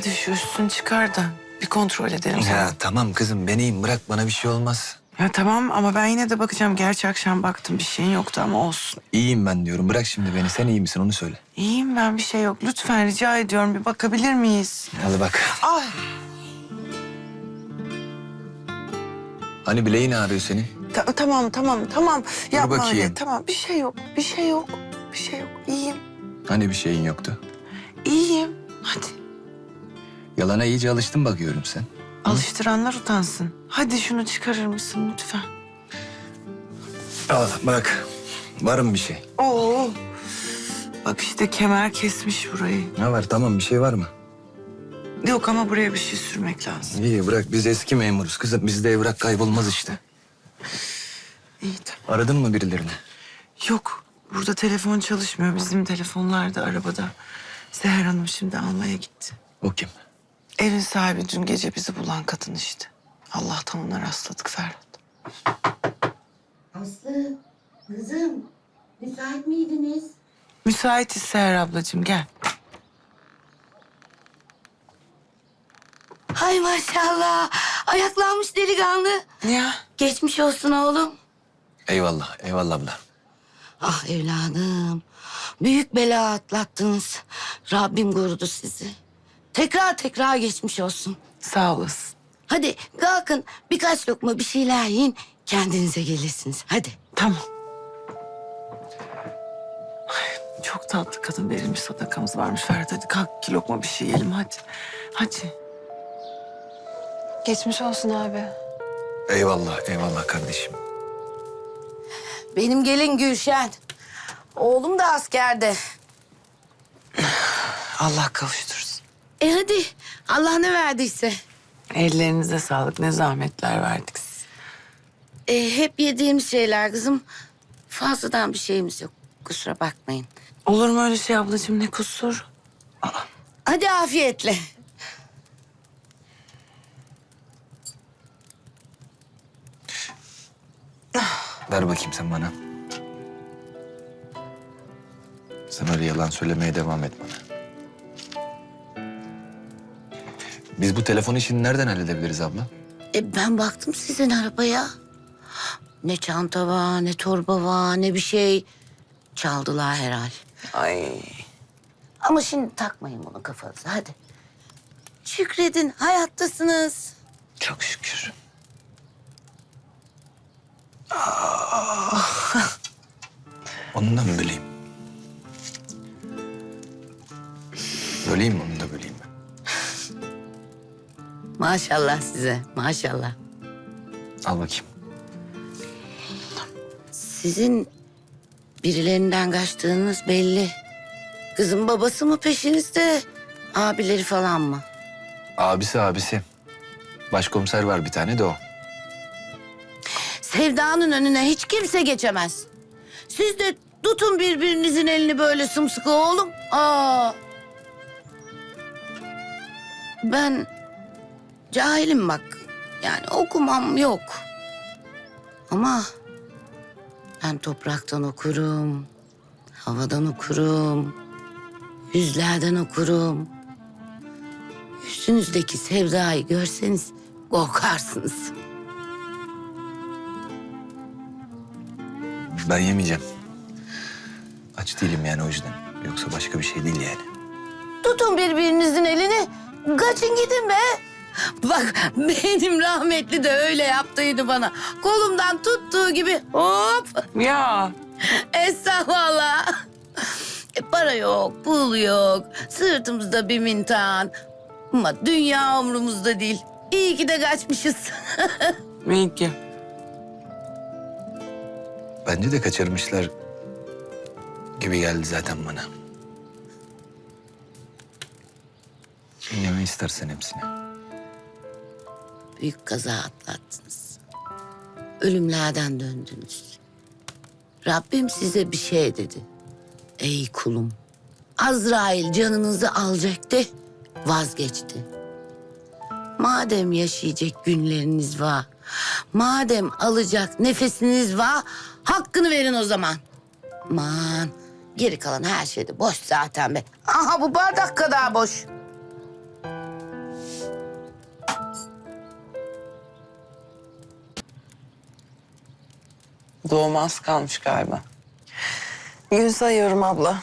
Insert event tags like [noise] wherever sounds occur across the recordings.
Hadi şu üstünü çıkar da bir kontrol edelim. sana. Ya tamam kızım ben iyiyim bırak bana bir şey olmaz. Ya tamam ama ben yine de bakacağım. Gerçi akşam baktım bir şeyin yoktu ama olsun. İyiyim ben diyorum bırak şimdi beni sen iyi misin onu söyle. İyiyim ben bir şey yok. Lütfen rica ediyorum bir bakabilir miyiz? Hadi bak. Ay Hani bileğin ağrıyor senin? ta- tamam tamam tamam. Yapma bakayım. öyle. Tamam bir şey yok. Bir şey yok. Bir şey yok. İyiyim. Hani bir şeyin yoktu? İyiyim. Hadi. Yalana iyice alıştın bakıyorum sen. Alıştıranlar utansın. Hadi şunu çıkarır mısın lütfen? Al bak. Var mı bir şey? Oo. Bak işte kemer kesmiş burayı. Ne var tamam bir şey var mı? Yok ama buraya bir şey sürmek lazım. İyi bırak biz eski memuruz kızım. Bizde evrak kaybolmaz işte. İyi tamam. Aradın mı birilerini? Yok. Burada telefon çalışmıyor. Bizim telefonlar da arabada. Seher Hanım şimdi almaya gitti. O kim? Evin sahibi dün gece bizi bulan kadın işte. Allah'tan ona rastladık Ferhat. Aslı, kızım, müsait miydiniz? Müsaitiz Seher ablacığım gel. Hay maşallah, ayaklanmış delikanlı. Ya Geçmiş olsun oğlum. Eyvallah eyvallah abla. Ah evladım, büyük bela atlattınız. Rabbim korudu sizi. Tekrar tekrar geçmiş olsun. sağ olasın. Hadi kalkın birkaç lokma bir şeyler yiyin. Kendinize gelirsiniz. Hadi. Tamam. Ay, çok tatlı kadın verilmiş sadakamız varmış Ferhat. Hadi kalk iki lokma bir şey yiyelim hadi. Hadi. Geçmiş olsun abi. Eyvallah eyvallah kardeşim. Benim gelin Gülşen. Oğlum da askerde. [sighs] Allah kavuştursun. E hadi Allah ne verdiyse. Ellerinize sağlık. Ne zahmetler verdik size. E, hep yediğimiz şeyler kızım. Fazladan bir şeyimiz yok. Kusura bakmayın. Olur mu öyle şey ablacığım ne kusur? Hadi afiyetle. Ver bakayım sen bana. Sen öyle yalan söylemeye devam et bana. Biz bu telefon işini nereden halledebiliriz abla? E, ben baktım sizin arabaya. Ne çanta var, ne torba var, ne bir şey. Çaldılar herhal. Ay. Ama şimdi takmayın bunu kafanıza hadi. Şükredin hayattasınız. Çok şükür. Da mı böleyim? Böleyim mi onu da böleyim? Maşallah size maşallah. Al bakayım. Sizin birilerinden kaçtığınız belli. Kızın babası mı peşinizde? Abileri falan mı? Abisi abisi. Başkomiser var bir tane de o. Sevdanın önüne hiç kimse geçemez. Siz de tutun birbirinizin elini böyle sımsıkı oğlum. Aa. Ben cahilim bak. Yani okumam yok. Ama ben topraktan okurum. Havadan okurum. Yüzlerden okurum. Yüzünüzdeki sevdayı görseniz korkarsınız. Ben yemeyeceğim. Aç değilim yani o yüzden. Yoksa başka bir şey değil yani. Tutun birbirinizin elini. Kaçın gidin be. Bak benim rahmetli de öyle yaptıydı bana. Kolumdan tuttuğu gibi hop Ya. estağfurullah. E, para yok, pul yok. Sırtımızda bir mintan. Ama dünya umrumuzda değil. İyi ki de kaçmışız. [laughs] İyi ki. Bence de kaçırmışlar gibi geldi zaten bana. Yeme istersen hepsini. Büyük kaza atlattınız. Ölümlerden döndünüz. Rabbim size bir şey dedi. Ey kulum. Azrail canınızı alacaktı, vazgeçti. Madem yaşayacak günleriniz var, madem alacak nefesiniz var, hakkını verin o zaman. Aman, geri kalan her şey de boş zaten be. Aha bu bardak kadar boş. Doğuma az kalmış galiba. Gün sayıyorum abla.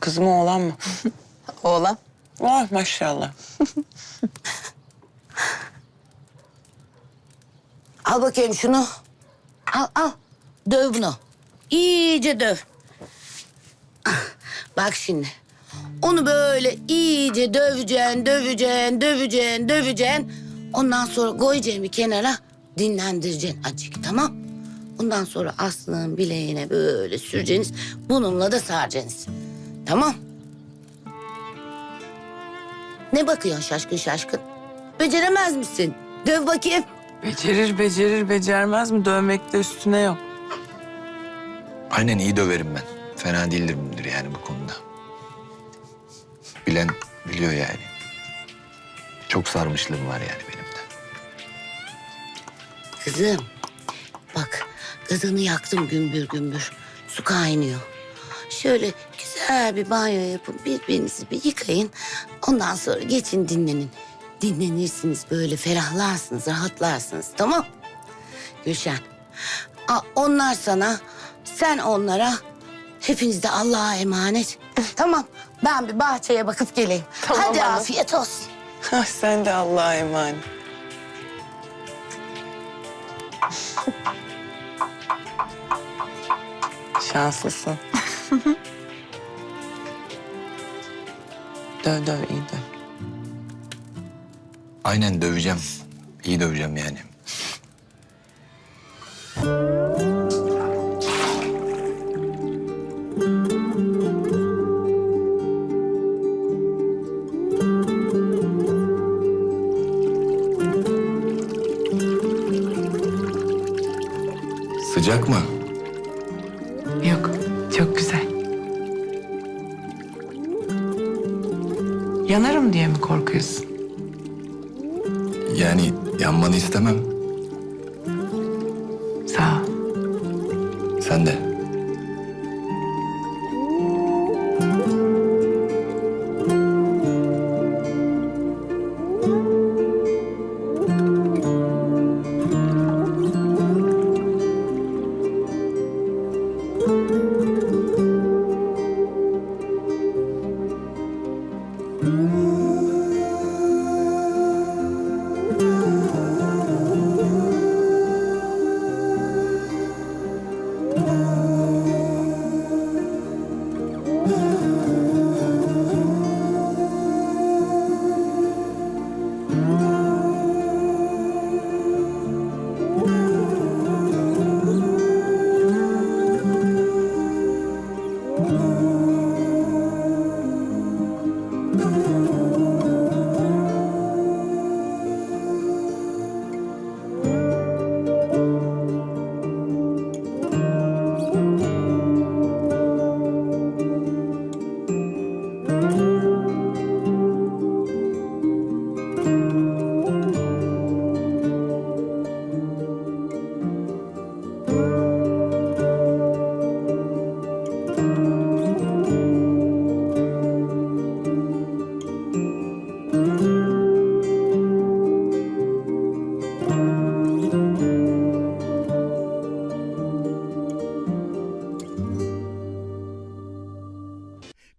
Kız mı oğlan mı? [laughs] Oğlan. Oh maşallah. [laughs] Al bakayım şunu. Al al. Döv bunu. İyice döv. Bak şimdi. Onu böyle iyice döveceksin, döveceksin, döveceksin, döveceksin. Ondan sonra koyacaksın bir kenara, dinlendireceksin acık tamam? Ondan sonra Aslı'nın bileğine böyle süreceksiniz. Bununla da saracaksınız. Tamam? Ne bakıyorsun şaşkın şaşkın? Beceremez misin? Döv bakayım. Becerir becerir becermez mi? Dövmekte üstüne yok. Aynen iyi döverim ben. Fena değildir yani bu konuda. Bilen biliyor yani. Çok sarmışlığım var yani benim de. Kızım gazını yaktım gümbür gümbür. Su kaynıyor. Şöyle güzel bir banyo yapın birbirinizi bir yıkayın. Ondan sonra geçin dinlenin. Dinlenirsiniz böyle ferahlarsınız rahatlarsınız tamam? Gülşen a- onlar sana sen onlara hepiniz de Allah'a emanet. [laughs] tamam ben bir bahçeye bakıp geleyim. Tamam Hadi ana. afiyet olsun. [laughs] Sen de Allah'a emanet. Şanslısın. [laughs] döv döv iyi döv. Aynen döveceğim. İyi döveceğim yani. Sıcak mı? Yanarım diye mi korkuyorsun? Yani yanmanı istemem. Sağ ol. Sen de.